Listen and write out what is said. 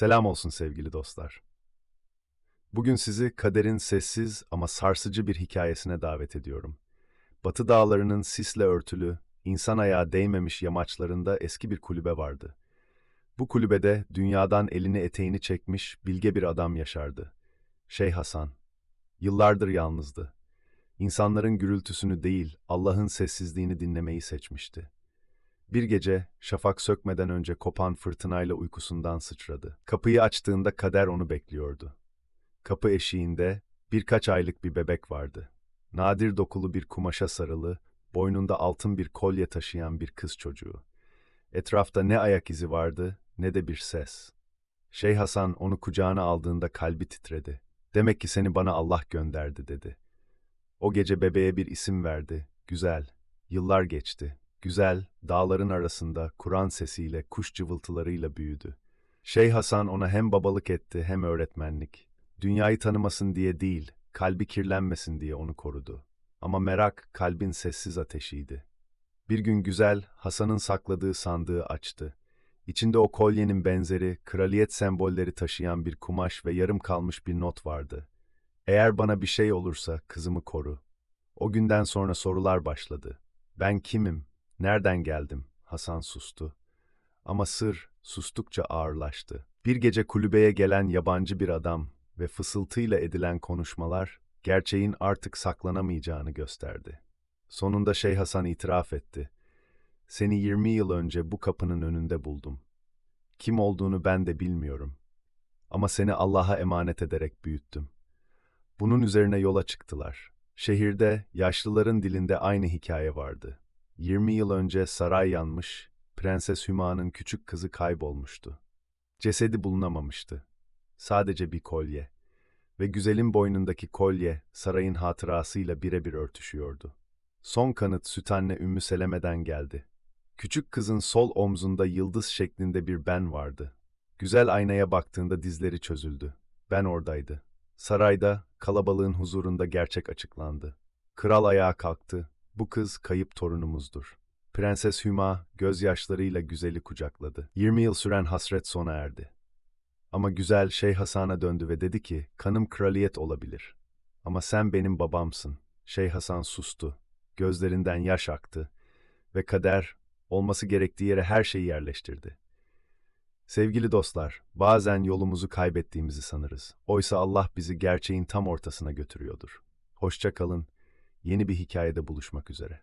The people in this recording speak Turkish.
Selam olsun sevgili dostlar. Bugün sizi kaderin sessiz ama sarsıcı bir hikayesine davet ediyorum. Batı dağlarının sisle örtülü, insan ayağı değmemiş yamaçlarında eski bir kulübe vardı. Bu kulübede dünyadan elini eteğini çekmiş bilge bir adam yaşardı. Şeyh Hasan. Yıllardır yalnızdı. İnsanların gürültüsünü değil, Allah'ın sessizliğini dinlemeyi seçmişti. Bir gece şafak sökmeden önce kopan fırtınayla uykusundan sıçradı. Kapıyı açtığında kader onu bekliyordu. Kapı eşiğinde birkaç aylık bir bebek vardı. Nadir dokulu bir kumaşa sarılı, boynunda altın bir kolye taşıyan bir kız çocuğu. Etrafta ne ayak izi vardı ne de bir ses. Şeyh Hasan onu kucağına aldığında kalbi titredi. Demek ki seni bana Allah gönderdi dedi. O gece bebeğe bir isim verdi. Güzel. Yıllar geçti. Güzel, dağların arasında Kur'an sesiyle, kuş cıvıltılarıyla büyüdü. Şeyh Hasan ona hem babalık etti hem öğretmenlik. Dünyayı tanımasın diye değil, kalbi kirlenmesin diye onu korudu. Ama merak kalbin sessiz ateşiydi. Bir gün güzel, Hasan'ın sakladığı sandığı açtı. İçinde o kolyenin benzeri, kraliyet sembolleri taşıyan bir kumaş ve yarım kalmış bir not vardı. Eğer bana bir şey olursa kızımı koru. O günden sonra sorular başladı. Ben kimim? Nereden geldim? Hasan sustu. Ama sır sustukça ağırlaştı. Bir gece kulübeye gelen yabancı bir adam ve fısıltıyla edilen konuşmalar gerçeğin artık saklanamayacağını gösterdi. Sonunda Şeyh Hasan itiraf etti. Seni 20 yıl önce bu kapının önünde buldum. Kim olduğunu ben de bilmiyorum. Ama seni Allah'a emanet ederek büyüttüm. Bunun üzerine yola çıktılar. Şehirde yaşlıların dilinde aynı hikaye vardı. 20 yıl önce saray yanmış, Prenses Hüma'nın küçük kızı kaybolmuştu. Cesedi bulunamamıştı. Sadece bir kolye. Ve güzelin boynundaki kolye sarayın hatırasıyla birebir örtüşüyordu. Son kanıt süt anne Ümmü Seleme'den geldi. Küçük kızın sol omzunda yıldız şeklinde bir ben vardı. Güzel aynaya baktığında dizleri çözüldü. Ben oradaydı. Sarayda, kalabalığın huzurunda gerçek açıklandı. Kral ayağa kalktı. Bu kız kayıp torunumuzdur. Prenses Hüma gözyaşlarıyla güzeli kucakladı. 20 yıl süren hasret sona erdi. Ama güzel Şeyh Hasan'a döndü ve dedi ki, kanım kraliyet olabilir. Ama sen benim babamsın. Şeyh Hasan sustu. Gözlerinden yaş aktı. Ve kader, olması gerektiği yere her şeyi yerleştirdi. Sevgili dostlar, bazen yolumuzu kaybettiğimizi sanırız. Oysa Allah bizi gerçeğin tam ortasına götürüyordur. Hoşça kalın, yeni bir hikayede buluşmak üzere.